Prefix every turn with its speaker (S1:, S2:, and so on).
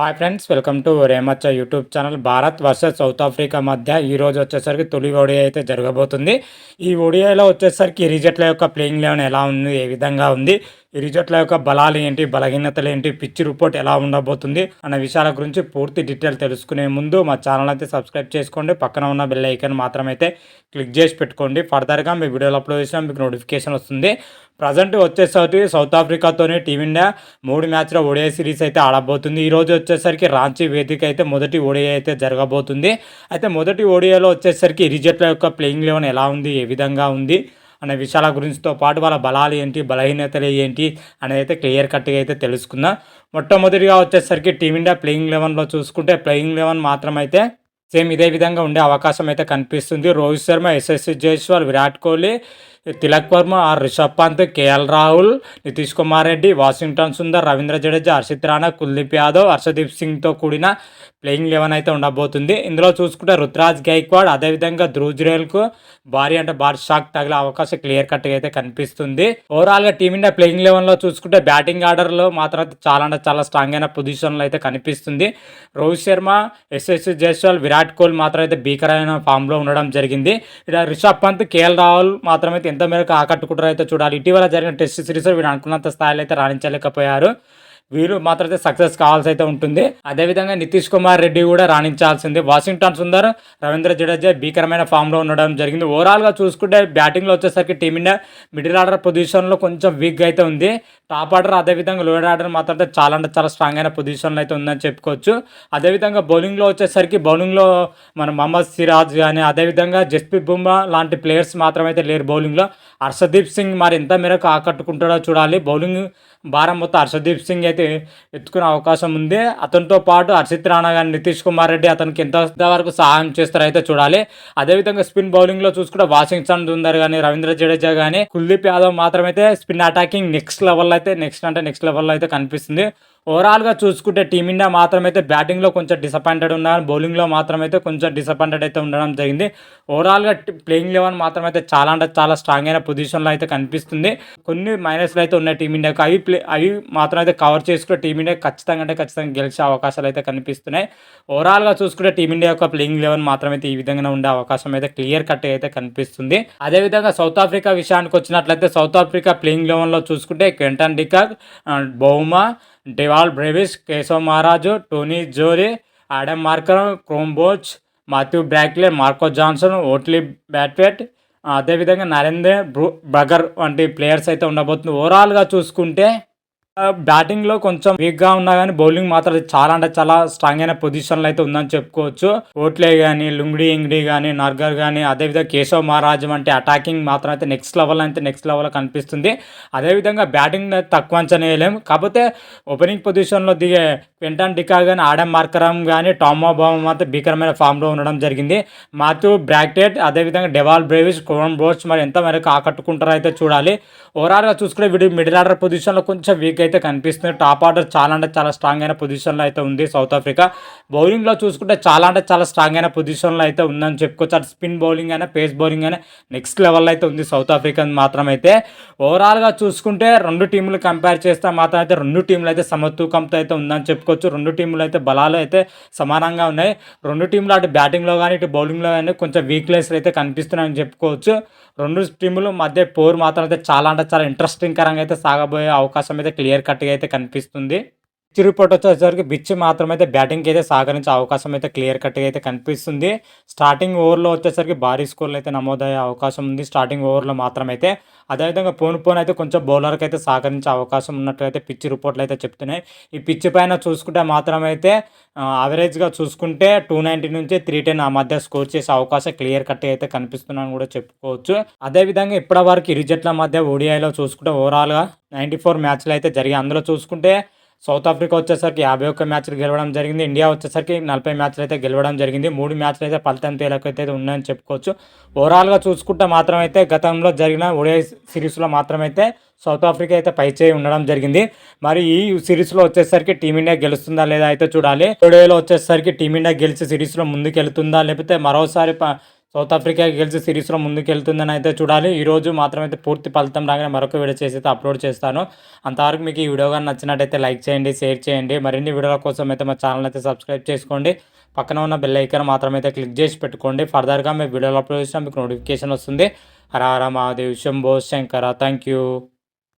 S1: Hi friends welcome to Remachcha YouTube channel Bharat versus South Africa మధ్య. ఈరోజు వచ్చేసరికి తొలి ఓడిఐ అయితే జరగబోతుంది. ఈ ఓడిఐలో వచ్చేసరికి రిజెట్ల యొక్క ప్లేయింగ్ లెవెన్ ఎలా ఉంది ఏ విధంగా ఉంది ఈ రిజట్ల యొక్క బలాలు ఏంటి బలహీనతలు ఏంటి పిచ్చి రిపోర్ట్ ఎలా ఉండబోతుంది అన్న విషయాల గురించి పూర్తి డీటెయిల్ తెలుసుకునే ముందు మా ఛానల్ అయితే సబ్స్క్రైబ్ చేసుకోండి. పక్కన ఉన్న బెల్ ఐకన్ మాత్రమైతే క్లిక్ చేసి పెట్టుకోండి. ఫర్దర్గా మీ వీడియోలు అప్లోడ్ చేసినా మీకు నోటిఫికేషన్ వస్తుంది. ప్రజెంట్ వచ్చేసరికి సౌత్ ఆఫ్రికాతోనే టీమిండియా మూడు మ్యాచ్లో ఓడిఐ సిరీస్ అయితే ఆడబోతుంది. ఈరోజు వచ్చేసరికి రాంచీ వేదిక అయితే మొదటి ఓడిఐ అయితే జరగబోతుంది. అయితే మొదటి ఓడిఐలో వచ్చేసరికి రిజట్ల యొక్క ప్లేయింగ్ లెవెన్ ఎలా ఉంది ఏ విధంగా ఉంది అనే విషయాల గురించితో పాటు వాళ్ళ బలాలు ఏంటి బలహీనతలు ఏంటి అనేది అయితే క్లియర్ కట్గా అయితే తెలుసుకుందాం. మొట్టమొదటిగా వచ్చేసరికి టీమిండియా ప్లేయింగ్ లెవెన్లో చూసుకుంటే ప్లేయింగ్ లెవెన్ మాత్రం అయితే సేమ్ ఇదే విధంగా ఉండే అవకాశం అయితే కనిపిస్తుంది. Rohit Sharma Yashasvi Jaiswal Virat Kohli Tilak Varma or Rishabh Pant K L Rahul Nitish Kumar Reddy Washington Sundar Ravindra Jadeja Harshit Rana Kuldeep Yadav Harshdeep సింగ్తో కూడిన ప్లేయింగ్ లెవెన్ అయితే ఉండబోతుంది. ఇందులో చూసుకుంటే రుతురాజ్ గైక్వాడ్ అదేవిధంగా ధ్రువ్ జురేల్కు భారీ అంటే భారీ షాక్ తగిలే అవకాశం క్లియర్ కట్గా అయితే కనిపిస్తుంది. ఓవరాల్గా టీమిండియా ప్లేయింగ్ లెవెన్లో చూసుకుంటే బ్యాటింగ్ ఆర్డర్లో మాత్రం చాలా అంటే చాలా స్ట్రాంగ్ అయిన పొజిషన్లో అయితే కనిపిస్తుంది. రోహిత్ శర్మ ఎస్ఎస్ జైస్వాల్ విరాట్ కోహ్లీ మాత్రం అయితే భీకరమైన ఫామ్లో ఉండడం జరిగింది. ఇక్కడ రిషబ్ పంత్ కేఎల్ రాహుల్ మాత్రం అయితే ఎంత మేరకు ఆకట్టుకుంటారో అయితే చూడాలి. ఇటీవల జరిగిన టెస్ట్ సిరీస్లో వీడు అనుకున్నంత స్థాయిలో అయితే రాణించలేకపోయారు. వీరు మాత్రం సక్సెస్ కావాల్సి అయితే ఉంటుంది. అదేవిధంగా నితీష్ కుమార్ రెడ్డి కూడా రాణించాల్సింది. వాషింగ్టన్ సుందర్ రవీంద్ర జడేజా భీకరమైన ఫామ్లో ఉండడం జరిగింది. ఓవరాల్గా చూసుకుంటే బ్యాటింగ్లో వచ్చేసరికి టీమిండియా మిడిల్ ఆర్డర్ పొజిషన్లో కొంచెం వీక్గా అయితే ఉంది. టాప్ ఆర్డర్ అదేవిధంగా లోయర్ ఆర్డర్ మాత్రం చాలా అంటే చాలా స్ట్రాంగ్ అయిన పొజిషన్లో అయితే ఉందని చెప్పుకోవచ్చు. అదేవిధంగా బౌలింగ్లో వచ్చేసరికి బౌలింగ్లో మన మహమ్మద్ సిరాజ్ కానీ అదేవిధంగా జస్ప్రీత్ బుమ్రా లాంటి ప్లేయర్స్ మాత్రమైతే లేరు బౌలింగ్లో హర్షదీప్ సింగ్ మరి ఎంత మేరకు ఆకట్టుకుంటాడో చూడాలి. బౌలింగ్ భారం మొత్తం హర్షదీప్ సింగ్ అయితే ఎత్తుకునే అవకాశం ఉంది. అతనితో పాటు హర్షిత్ రాణా కానీ నితీష్ కుమార్ రెడ్డి అతనికి ఎంత వరకు సహాయం చేస్తారో అయితే చూడాలి. అదేవిధంగా స్పిన్ బౌలింగ్లో చూసుకుంటే వాషింగ్టన్ సుందర్ కానీ రవీంద్ర జడేజా కానీ కుల్దీప్ యాదవ్ మాత్రమైతే స్పిన్ అటాకింగ్ నెక్స్ట్ లెవెల్ అయితే నెక్స్ట్ అంటే నెక్స్ట్ లెవెల్లో అయితే కనిపిస్తుంది. ఓవరాల్గా చూసుకుంటే టీమిండియా మాత్రమైతే బ్యాటింగ్లో కొంచెం డిసప్పాయింటెడ్ ఉన్నారు బౌలింగ్లో మాత్రమైతే కొంచెం డిసప్పాయింటెడ్ అయితే ఉండడం జరిగింది. ఓవరాల్గా ప్లేయింగ్ లెవెన్ మాత్రం అయితే చాలా అంటే చాలా స్ట్రాంగ్ అయిన పొజిషన్లో అయితే కనిపిస్తుంది. కొన్ని మైనస్లు అయితే ఉన్నాయి టీమిండియాకి. అవి ప్లే అవి మాత్రం అయితే కవర్ చేసుకుంటే టీమిండియా ఖచ్చితంగా అంటే ఖచ్చితంగా గెలిచే అవకాశాలు అయితే కనిపిస్తున్నాయి. ఓవరాల్గా చూసుకుంటే టీమిండియా యొక్క ప్లేయింగ్ లెవెన్ మాత్రమైతే ఈ విధంగా ఉండే అవకాశం అయితే క్లియర్ కట్ అయితే కనిపిస్తుంది. అదేవిధంగా సౌత్ ఆఫ్రికా విషయానికి వచ్చినట్లయితే సౌత్ ఆఫ్రికా ప్లేయింగ్ లెవెన్లో చూసుకుంటే Quinton de Kock Bavuma Dewald Brevis Keshav Maharaj Tony Zorzi Adam Markram Corbin Bosch Matthew బ్రాక్లే Marco Jansen Ottneil Baartman అదేవిధంగా నరేంద్ర బ్రూ బగర్ వంటి ప్లేయర్స్ అయితే ఉండబోతుంది. ఓవరాల్గా చూసుకుంటే బ్యాటింగ్లో కొంచెం వీక్గా ఉన్నా కానీ బౌలింగ్ మాత్రం చాలా అంటే చాలా స్ట్రాంగ్ అయిన పొజిషన్లో అయితే ఉందని చెప్పుకోవచ్చు. ఓట్లే కానీ లుంగ్డి ఇంగ్డి గానీ నర్గర్ గానీ అదేవిధంగా కేశవ్ మహారాజ్ వంటి అటాకింగ్ మాత్రం అయితే నెక్స్ట్ లెవెల్ అయితే నెక్స్ట్ లెవెల్ కనిపిస్తుంది. అదేవిధంగా బ్యాటింగ్ తక్కువ అంచనా వేయలేము కాకపోతే ఓపెనింగ్ పొజిషన్లో దిగే క్వింటన్ డికా కానీ ఆడమ్ మార్కరం కానీ టామో బామ్ మాత్రం భీకరమైన ఫామ్లో ఉండడం జరిగింది. మాథ్యూ బ్రాక్టెడ్ అదేవిధంగా డెవాల్ బ్రేవిస్ కోన్ బ్రోస్ మరి ఎంత మేరకు ఆకట్టుకుంటారో అయితే చూడాలి. ఓవరాల్గా చూసుకుంటే వీడి మిడిల్ ఆర్డర్ పొజిషన్లో కొంచెం వీక్ అయితే కనిపిస్తుంది. టాప్ ఆర్డర్ చాలా అంటే చాలా స్ట్రాంగ్ అయిన పొజిషన్లో అయితే ఉంది సౌత్ ఆఫ్రికా. బౌలింగ్లో చూసుకుంటే చాలా అంటే చాలా స్ట్రాంగ్ అయిన పొజిషన్లో అయితే ఉందని చెప్పుకోవచ్చు. అటు స్పిన్ బౌలింగ్ అయినా పేస్ బౌలింగ్ అయినా నెక్స్ట్ లెవెల్లో అయితే ఉంది సౌత్ ఆఫ్రికా మాత్రం అయితే ఓవరాల్గా చూసుకుంటే రెండు టీంలు కంపేర్ చేస్తే మాత్రం అయితే రెండు టీంలు అయితే సమతూకంతో అయితే ఉందని చెప్పుకోవచ్చు. రెండు టీంలు అయితే బలాలు అయితే సమానంగా ఉన్నాయి. రెండు టీంలు అటు బ్యాటింగ్లో కానీ ఇటు బౌలింగ్లో కానీ కొంచెం వీక్నెస్ అయితే కనిపిస్తున్నాయని చెప్పుకోవచ్చు. రెండు టీముల మధ్య పోరు మాత్రం అయితే చాలా అంటే చాలా ఇంట్రెస్టింగ్ కరంగా అయితే సాగబోయే అవకాశం అయితే క్లియర్ కట్గా అయితే కనిపిస్తుంది. పిచ్చి రిపోర్ట్ వచ్చేసరికి మాత్రం అయితే బ్యాటింగ్కి అయితే సహకరించే అవకాశం అయితే క్లియర్ కట్గా అయితే కనిపిస్తుంది. స్టార్టింగ్ ఓవర్లో వచ్చేసరికి భారీ స్కోర్లు అయితే నమోదయ్యే అవకాశం ఉంది. స్టార్టింగ్ ఓవర్లో మాత్రమైతే అదేవిధంగా పోను పోను అయితే కొంచెం బౌలర్కి అయితే సహకరించే అవకాశం ఉన్నట్లయితే పిచ్ రిపోర్ట్లు అయితే చెప్తున్నాయి. ఈ పిచ్ పైన చూసుకుంటే మాత్రమైతే యావరేజ్గా చూసుకుంటే టూ నైంటీ నుంచి త్రీ టెన్ ఆ మధ్య స్కోర్ చేసే అవకాశం క్లియర్ కట్ అయితే కనిపిస్తున్నాను కూడా చెప్పుకోవచ్చు. అదేవిధంగా ఇప్పటి వరకు ఇరు జట్ల మధ్య ఓడిఐలో చూసుకుంటే ఓవరాల్గా నైంటీ ఫోర్ మ్యాచ్లు అయితే జరిగాయి. అందులో చూసుకుంటే సౌత్ ఆఫ్రికా వచ్చేసరికి యాభై ఒక్క మ్యాచ్లు గెలవడం జరిగింది. ఇండియా వచ్చేసరికి నలభై మ్యాచ్లు అయితే గెలవడం జరిగింది. మూడు మ్యాచ్లు అయితే ఫలితం తేలకైతే ఉన్నాయని చెప్పుకోవచ్చు. ఓవరాల్గా చూసుకుంటే మాత్రం అయితే గతంలో జరిగిన ఒడిఐ సిరీస్లో మాత్రమైతే సౌత్ ఆఫ్రికా అయితే పైచేయి ఉండడం జరిగింది. మరి ఈ సిరీస్లో వచ్చేసరికి టీమిండియా గెలుస్తుందా లేదా అయితే చూడాలి. ఒడిఐలో వచ్చేసరికి టీమిండియా గెలిచి సిరీస్లో ముందుకు వెళ్తుందా లేకపోతే మరోసారి సౌత్ ఆఫ్రికా గెలిచి సిరీస్లో ముందుకు వెళ్తుందని అయితే చూడాలి. ఈరోజు మాత్రమైతే పూర్తి ఫలితం రాగానే మరొక వీడియో చేసి అయితే అప్లోడ్ చేస్తాను. అంతవరకు మీకు ఈ వీడియో కానీ నచ్చినట్టయితే లైక్ చేయండి షేర్ చేయండి. మరిన్ని వీడియోల కోసం అయితే మా ఛానల్ అయితే సబ్స్క్రైబ్ చేసుకోండి. పక్కన ఉన్న బెల్ ఐకాన్ మాత్రమైతే క్లిక్ చేసి పెట్టుకోండి. ఫర్దర్గా మీ వీడియోలు అప్లోడ్ చేసినా మీకు నోటిఫికేషన్ వస్తుంది. హర హర మహాదేవ్ శంభో శంకర. Thank you.